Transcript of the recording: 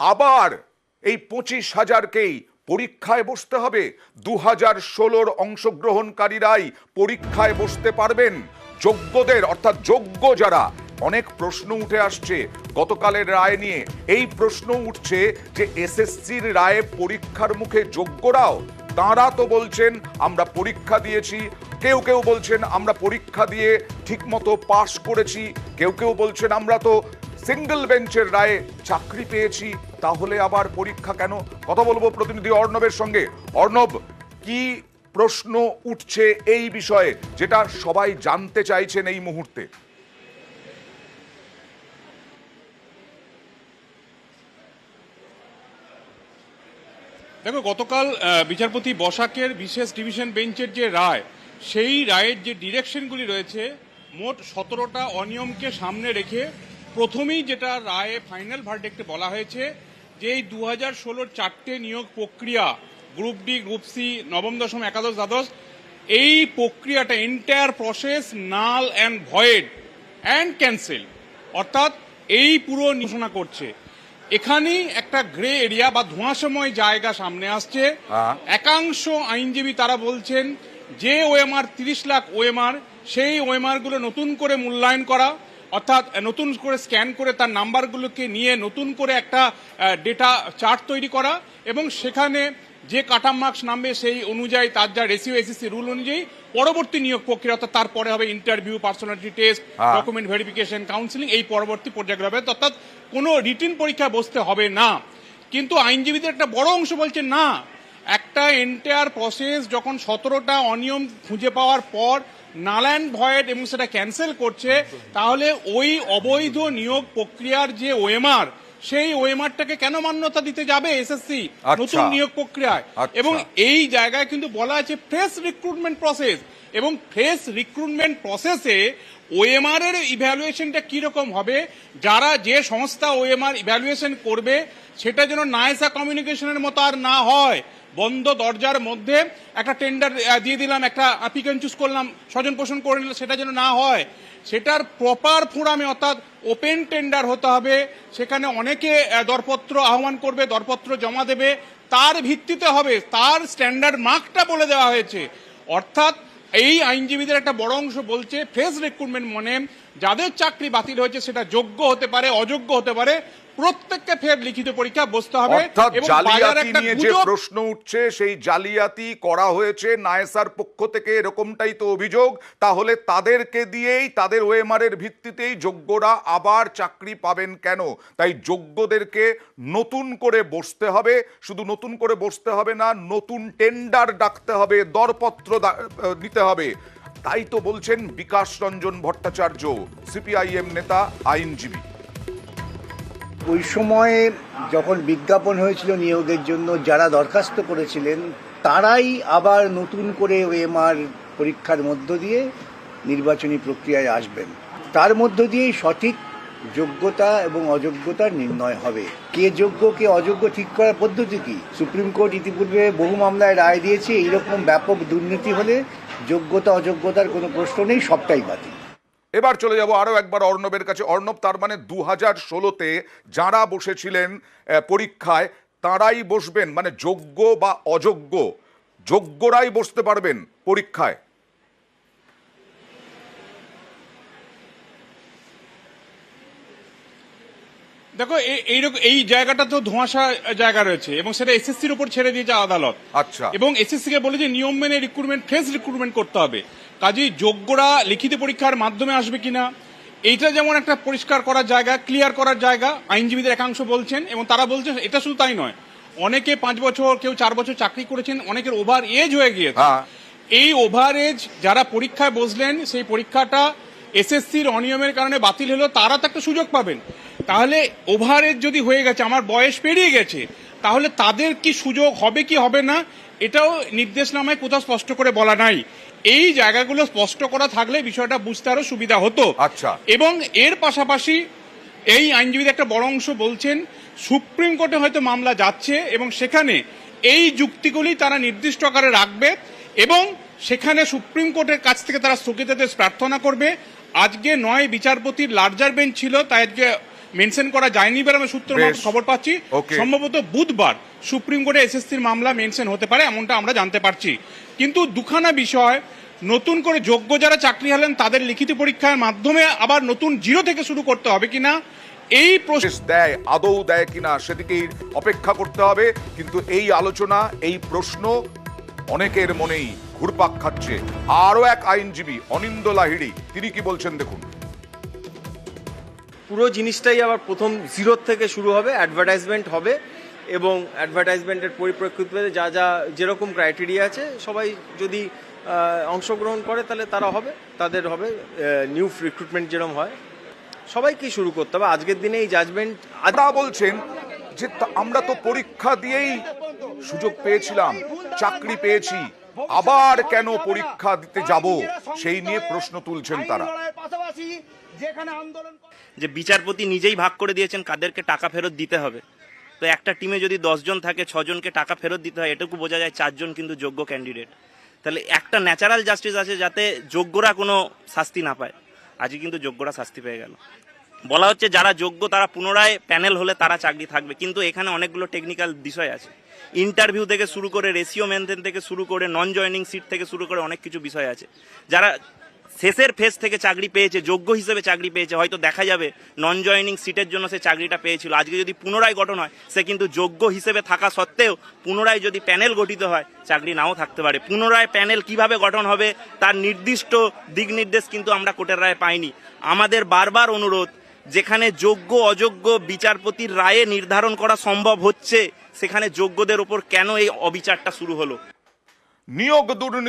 আবার এই পঁচিশ হাজারকেই পরীক্ষায় বসতে হবে। দু হাজার ষোলোর অংশগ্রহণকারীরাই পরীক্ষায় বসতে পারবেন। যোগ্যদের, অর্থাৎ যোগ্য যারা, অনেক প্রশ্ন উঠে আসছে গতকালের রায় নিয়ে। এই প্রশ্ন উঠছে যে এসএসসির রায়ে পরীক্ষার মুখে যোগ্যরাও? তাঁরা তো বলছেন, আমরা পরীক্ষা দিয়েছি। কেউ কেউ বলছেন, আমরা পরীক্ষা দিয়ে ঠিকমতো পাশ করেছি। কেউ কেউ বলছেন, আমরা তো সিঙ্গেল বেঞ্চের রায়ে চাকরি পেয়েছি। তাহলে আবার পরীক্ষা কেন? কথা বলব প্রতিনিধি অর্ণবের সঙ্গে। অর্ণব, কি প্রশ্ন উঠছে এই বিষয়ে যেটা সবাই জানতে চাইছেন এই মুহূর্তে? দেখো, গতকাল বিচারপতি বসাকের বিশেষ ডিভিশন বেঞ্চের যে রায়, সেই রায়ের যে ডিরেকশনগুলি রয়েছে, মোট সতেরোটা অনিয়মকে সামনে রেখে প্রথমেই যেটা রায়ে ফাইনাল ভার্ডেক্টে বলা হয়েছে যে এই দু হাজার ষোলোর চারটে নিয়োগ প্রক্রিয়া গ্রুপ ডি গ্রুপ সি নবম দশম একাদশ দ্বাদশ এই প্রক্রিয়াটা entire process null and void and cancel অর্থাৎ এই পুরো ঘোষণা করছে। এখানেই একটা গ্রে এরিয়া বা ধোঁয়াশময় জায়গা সামনে আসছে। হ্যাঁ। একাংশ আইনজীবী তারা বলছেন যে ওএমআর তিরিশ লাখ ওএমআর সেই ওএমআরগুলো নতুন করে মূল্যায়ন করা অর্থাৎ নতুন করে স্ক্যান করে তার নাম্বারগুলোকে নিয়ে নতুন করে একটা ডেটা চার্ট তৈরি করা এবং সেখানে যে কাটাম মার্কস নামবে সেই অনুযায়ী তার যা রেসিও এসিসি রুল অনুযায়ী পরবর্তী নিয়োগ প্রক্রিয়া অর্থাৎ তারপরে হবে interview personality test. Document verification counselling এই পরবর্তী পর্যায়গুলো হবে অর্থাৎ কোনো রিটিন পরীক্ষা বসতে হবে না কিন্তু আইনজীবীদের একটা বড় অংশ বলছে না একটা এন্টায়ার প্রসেস যখন সতেরোটা অনিয়ম খুঁজে পাওয়ার পর নালান ভয়েড এবং সেটা ক্যান্সেল করছে তাহলে ওই অবৈধ নিয়োগ প্রক্রিয়ার যে ওএমআর সেই ওএমআরটাকে কেন মান্যতা দিতে যাবে এসএসসি আচ্ছা। নতুন নিয়োগ প্রক্রিয়ায় আচ্ছা। এবং এই জায়গায় কিন্তু বলা আছে ফ্রেশ রিক্রুটমেন্ট প্রসেস এবং ফ্রেশ রিক্রুটমেন্ট প্রসেসে ওএমআর এর ইভ্যালুয়েশনটা কীরকম হবে যারা যে সংস্থা ওএমআর ইভ্যালুয়েশন করবে সেটা যেন নাইসা কমিউনিকেশনের মতো আর না হয় বন্ধ দরজার মধ্যে একটা টেন্ডার দিয়ে দিলাম, একটা পিক চুজ করলাম, স্বজন পোষণ করে নিলাম সেটা যেন না হয়। সেটার প্রপার ফোরামে অর্থাৎ ওপেন টেন্ডার হতে হবে, সেখানে অনেকে দরপত্র আহ্বান করবে, দরপত্র জমা দেবে, তার ভিত্তিতে হবে, তার স্ট্যান্ডার্ড মার্কটা বলে দেওয়া হয়েছে। অর্থাৎ এই আইনজীবীদের একটা বড় অংশ বলছে ফ্রেশ রিক্রুটমেন্ট মনে যাদের চাকরি বাতিল হয়েছে সেটা যোগ্য হতে পারে অযোগ্য হতে পারে প্রত্যেককে ফের লিখিত পরীক্ষা বসতে হবে জালিয়াতি নিয়ে যে প্রশ্ন উঠছে সেই জালিয়াতি করা হয়েছে নায়েসার পক্ষ থেকে এরকমটাই তো অভিযোগ। তাহলে তাদেরকে দিয়েই তাদের ওএমআর এর ভিত্তিতেই যোগ্যরা আবার চাকরি পাবেন কেন? তাই যোগ্যদেরকে নতুন করে বসতে হবে। শুধু নতুন করে বসতে হবে না নতুন টেন্ডার ডাকতে হবে দরপত্র দিতে হবে। তাই তো বলছেন বিকাশ রঞ্জন ভট্টাচার্য, সিপিআইএম নেতা, আইনজীবী। ওই সময়ে যখন বিজ্ঞাপন হয়েছিল নিয়োগের জন্য, যারা দরখাস্ত করেছিলেন, তারাই আবার নতুন করে ওএমআর পরীক্ষার মধ্য দিয়ে নির্বাচনী প্রক্রিয়ায় আসবেন। তার মধ্য দিয়েই সঠিক যোগ্যতা এবং অযোগ্যতার নির্ণয় হবে। কে যোগ্য, কে অযোগ্য ঠিক করার পদ্ধতি কি? সুপ্রিম কোর্ট ইতিপূর্বে বহু মামলায় রায় দিয়েছে, এইরকম ব্যাপক দুর্নীতি হলে যোগ্যতা, অযোগ্যতার কোনো প্রশ্ন নেই, সবটাই বাতিল। এবার চলে যাব আরও একবার অর্ণবের কাছে। অর্ণব, তার মানে দু হাজার ষোলোতে যাঁরা বসেছিলেন পরীক্ষায়, তারাই বসবেন। মানে যোগ্য বা অযোগ্য, যোগ্যরাই বসতে পারবেন পরীক্ষায়। দেখো এই- এইরকম এই জায়গাটা তো ধোঁয়াশা জায়গা রয়েছে এবং সেটা এসএসসির উপর ছেড়ে দিয়েছে আদালত আচ্ছা। এবং এসএসসি কে বলে যে নিয়ম মেনে রিক্রুটমেন্ট ফ্রেশ রিক্রুটমেন্ট করতে হবে কাজেই যোগ্যরা লিখিত পরীক্ষার মাধ্যমে আসবে কিনা এইটা যেমন একটা পরিষ্কার করার জায়গা ক্লিয়ার করার জায়গা আইনজীবীদের একাংশ বলছেন এবং তারা বলছেন এটা শুধু তাই নয় অনেকে পাঁচ বছর কেউ চার বছর চাকরি করেছেন অনেকের ওভার এজ হয়ে গিয়েছে হ্যাঁ। এই ওভারেজ যারা পরীক্ষায় বসলেন সেই পরীক্ষাটা এসএসসির অনিয়মের কারণে বাতিল হলো তারা তো একটা সুযোগ পাবেন তাহলে ওভারেজ যদি হয়ে গেছে আমার বয়স পেরিয়ে গেছে তাহলে তাদের কি সুযোগ হবে কি হবে না এটাও নির্দেশনামায় কোথাও স্পষ্ট করে বলা নাই। এই জায়গাগুলো স্পষ্ট করা থাকলে বিষয়টা বুঝতে আরও সুবিধা হতো। আচ্ছা। এবং এর পাশাপাশি এই আইনজীবীদের একটা বড় অংশ বলছেন সুপ্রিম কোর্টে হয়তো মামলা যাচ্ছে এবং সেখানে এই যুক্তিগুলি তারা নির্দিষ্ট আকারে রাখবে এবং সেখানে সুপ্রিম কোর্টের কাছ থেকে তারা স্থগিতাদেশ প্রার্থনা করবে। আজকে নয় বিচারপতির লার্জার বেঞ্চ ছিল তাই আজকে মেনশন করা যায়নি বলে আমি সূত্র। খবর পাচ্ছি. সম্ভবত বুধবার সুপ্রিম কোর্টে এসএসসির মামলা মেনশন হতে পারে এমনটা আমরা জানতে পারছি। কিন্তু দুখানা বিষয় নতুন করে যোগ্য যারা চাকরি হলেন তাদের লিখিত পরীক্ষার মাধ্যমে আবার নতুন জিরো থেকে শুরু করতে হবে কিনা? এই প্রশ্ন দেয় আদৌ দেয় কিনা সেদিকেই অপেক্ষা করতে হবে। কিন্তু এই আলোচনা এই প্রশ্ন অনেকের মনেই ঘুরপাক খাচ্ছে। আরও এক আইনজীবী অনিন্দ লাহিড়ি তিনি কি বলছেন দেখুন। পুরো জিনিসটাই আবার প্রথম জিরোর থেকে শুরু হবে অ্যাডভার্টাইজমেন্ট হবে এবং অ্যাডভার্টাইজমেন্টের পরিপ্রেক্ষিতে যা যা যেরকম ক্রাইটেরিয়া আছে, সবাই যদি অংশগ্রহণ করে তাহলে তারা হবে, তাদের হবে নিউ রিক্রুটমেন্ট যেরকম হয়। সবাইকেই শুরু করতে হবে, আজকের দিনে এই জাজমেন্ট তারা বলছেন যে আমরা তো পরীক্ষা দিয়েই সুযোগ পেয়েছিলাম, চাকরি পেয়েছি, আবার কেন পরীক্ষা দিতে যাব, সেই নিয়ে প্রশ্ন তুলছেন তারা। যেখানে আন্দোলন যে বিচারপতি নিজেই ভাগ করে দিয়েছেন, কাদেরকে টাকা ফেরত দিতে হবে। তো একটা টিমে যদি দশজন থাকে ছজনকে টাকা ফেরত দিতে হয়, এটুকু বোঝা যায় চারজন কিন্তু যোগ্য ক্যান্ডিডেট তাহলে একটা ন্যাচারাল জাস্টিস আছে যাতে যোগ্যরা কোনো শাস্তি না পায়। আজকে কিন্তু যোগ্যরা শাস্তি পেয়ে গেল। বলা হচ্ছে যারা যোগ্য, তারা পুনরায় প্যানেল হলে তারা চাকরি থাকবে। কিন্তু এখানে অনেকগুলো টেকনিক্যাল বিষয় আছে। ইন্টারভিউ থেকে শুরু করে রেশিও মেনটেন থেকে শুরু করে নন জয়নিং সিট থেকে শুরু করে অনেক কিছু বিষয় আছে। যারা শেষের ফেজ থেকে চাকরি পেয়েছে, যোগ্য হিসেবে চাকরি পেয়েছে, হয়তো দেখা যাবে নন জয়নিং সিটের জন্য সে চাকরিটা পেয়েছিল। আজকে যদি পুনরায় গঠন হয়, সে কিন্তু যোগ্য হিসেবে থাকা সত্ত্বেও পুনরায় যদি প্যানেল গঠিত হয়, চাকরি নাও থাকতে পারে। পুনরায় প্যানেল কীভাবে গঠন হবে, তার নির্দিষ্ট দিক নির্দেশ কিন্তু আমরা কোর্টের রায় পাইনি। আমাদের বারবার অনুরোধ, যেখানে যোগ্য, অযোগ্য বিচারপতির রায়ে নির্ধারণ করা সম্ভব হচ্ছে, সেখানে যোগ্যদের ওপর কেন এই অবিচারটা শুরু হলো? নিয়োগ দুর্নীতি